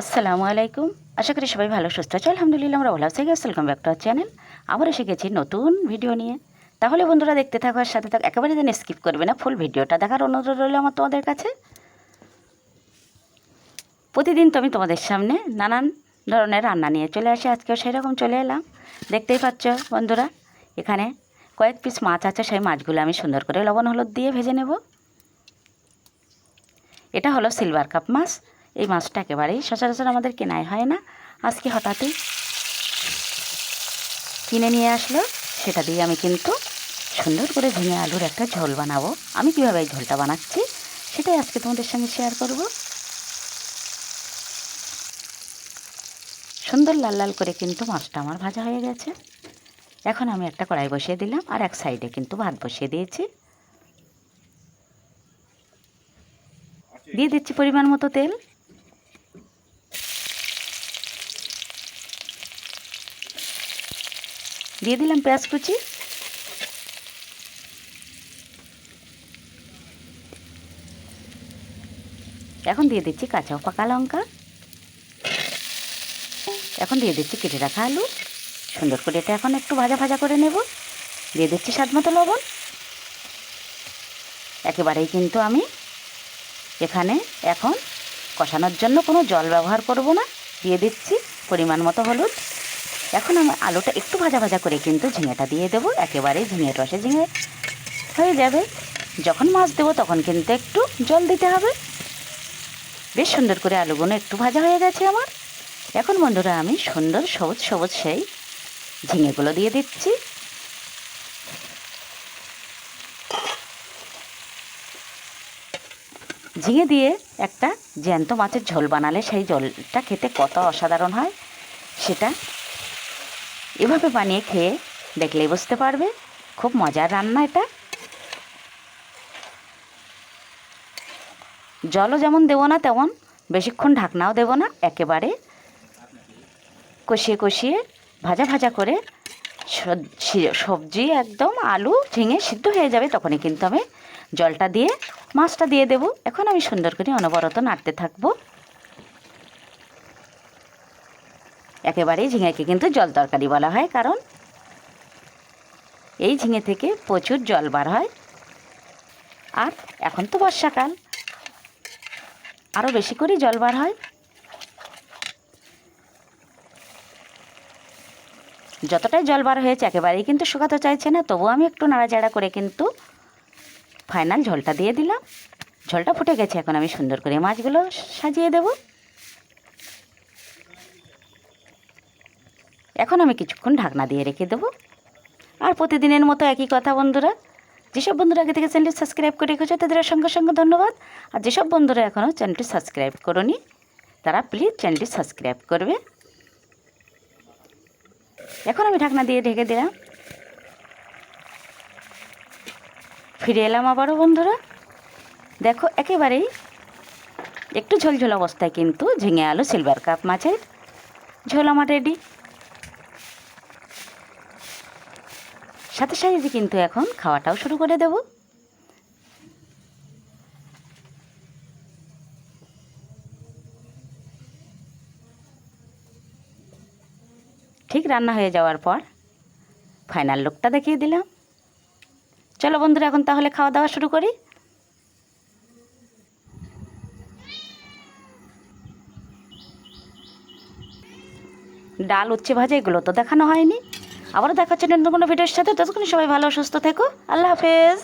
আসসালামু আলাইকুম। আশা করি সবাই ভালো, সুস্থ আছে। আলহামদুলিল্লাহ, আমরা ভালো আছি welcome back to our channel আবার এসে গেছি নতুন ভিডিও নিয়ে। তাহলে বন্ধুরা দেখতে থাকো আর সাথে থাকো, একেবারে যেন স্কিপ করবে না ফুল ভিডিওটা দেখার অনুরোধ রইল আমার তোমাদের কাছে। প্রতিদিন তো আমি তোমাদের সামনে নানান ধরনের রান্না নিয়ে চলে আসি, আজকেও সেরকম চলে এলাম। দেখতেই পাচ্ছ বন্ধুরা, এখানে কয়েক পিস মাছ আছে, সেই মাছগুলো আমি সুন্দর করে লবণ হলুদ দিয়ে ভেজে নেব। এটা হলো সিলভার কাপ মাছ এই মাছটা একেবারেই সচরাচর আমাদের কেনাই হয় না। আজকে হঠাৎই কিনে নিয়ে আসলো, সেটা দিয়ে আমি কিন্তু সুন্দর করে ঝিঙে আলুর একটা ঝোল বানাবো। আমি কীভাবে এই ঝোলটা বানাচ্ছি, সেটাই আজকে তোমাদের সঙ্গে শেয়ার করব। সুন্দর লাল লাল করে কিন্তু মাছটা আমার ভাজা হয়ে গেছে। এখন আমি একটা কড়াই বসিয়ে দিলাম আর এক সাইডে কিন্তু ভাত বসিয়ে দিয়েছি। দিয়ে দিচ্ছি পরিমাণ মতো তেল। দিয়ে দিলাম পেঁয়াজ কুচি। এখন দিয়ে দিচ্ছি কাঁচা পাকা লঙ্কা। এখন দিয়ে দিচ্ছি কেটে রাখা আলু। সুন্দর করে এটা এখন একটু ভাজা ভাজা করে নেব। দিয়ে দিচ্ছি স্বাদ মতো লবণ। একেবারেই কিন্তু আমি এখানে এখন কষানোর জন্য কোনো জল ব্যবহার করব না। দিয়ে দিচ্ছি পরিমাণ মতো হলুদ। এখন আমি আলুটা একটু ভাজা ভাজা করে কিন্তু ঝিঙেটা দিয়ে দেবো। একেবারে ঝিঙে রসে ঝিঙে হয়ে যাবে। যখন মাছ দেবো তখন কিন্তু একটু জল দিতে হবে। বেশ সুন্দর করে আলুগুলো একটু ভাজা হয়ে গেছে আমার। এখন বন্ধুরা আমি সুন্দর সবুজ সবুজ সেই ঝিঙেগুলো দিয়ে দিচ্ছি। ঝিঙে দিয়ে একটা জ্যান্ত মাছের ঝোল বানালে সেই ঝোলটা খেতে কত অসাধারণ হয়, সেটা এভাবে বানিয়ে খেয়ে দেখলেই বুঝতে পারবে, খুব মজার রান্না এটা। জলও যেমন দেবো না তেমন, বেশিক্ষণ ঢাকনাও দেবো না, একেবারে কষিয়ে কষিয়ে ভাজা ভাজা করে সবজি একদম আলু ঝিঙে সিদ্ধ হয়ে যাবে তখনই কিন্তু আমি জলটা দিয়ে, মাছটা দিয়ে দেব। এখন আমি সুন্দর করে অনবরত নাড়তে থাকব। একেবারেই ঝিঙেকে কিন্তু জল তরকারি বলা হয়, কারণ এই ঝিঙে থেকে প্রচুর জল বার হয়। আর এখন তো বর্ষাকাল আরও বেশি করে জল বার হয়। যতটাই জল বার হয়েছে, একেবারেই কিন্তু শুকাতে চাইছে না, তবুও আমি একটু নাড়াচাড়া করে কিন্তু ফাইনাল ঝোলটা দিয়ে দিলাম। ঝোলটা ফুটে গেছে, এখন আমি সুন্দর করে মাছগুলো সাজিয়ে দেব। এখন আমি কিছুক্ষণ ঢাকনা দিয়ে রেখে দেবো। আর প্রতিদিনের মতো একই কথা, বন্ধুরা। যেসব বন্ধুরা আগে থেকে চ্যানেলটি সাবস্ক্রাইব করে রেখেছো, তাদের সঙ্গে সঙ্গে ধন্যবাদ। আর যেসব বন্ধুরা এখনও চ্যানেলটি সাবস্ক্রাইব করনি, তারা প্লিজ চ্যানেলটি সাবস্ক্রাইব করবে। এখন আমি ঢাকনা দিয়ে ঢেকে দিলাম। ফিরে এলাম আবারও, বন্ধুরা। দেখো, একেবারেই একটু ঝোলঝোল অবস্থায় কিন্তু ঝিঙে আলু, সিলভার কাপ মাছের ঝোল আমার রেডি সাথে সাথে কিন্তু এখন খাওয়াটাও শুরু করে দেব। ঠিক রান্না হয়ে যাওয়ার পর ফাইনাল লুকটা দেখিয়ে দিলাম। চলো বন্ধুরা, এখন তাহলে খাওয়া দাওয়া শুরু করি। ডাল উচ্ছে ভাজা এগুলো তো দেখানো হয়নি। আবারও দেখাচ্ছে নতুন কোনো ভিডিওর সাথে। ততক্ষণ সবাই ভালো সুস্থ থেকো। আল্লাহ হাফেজ।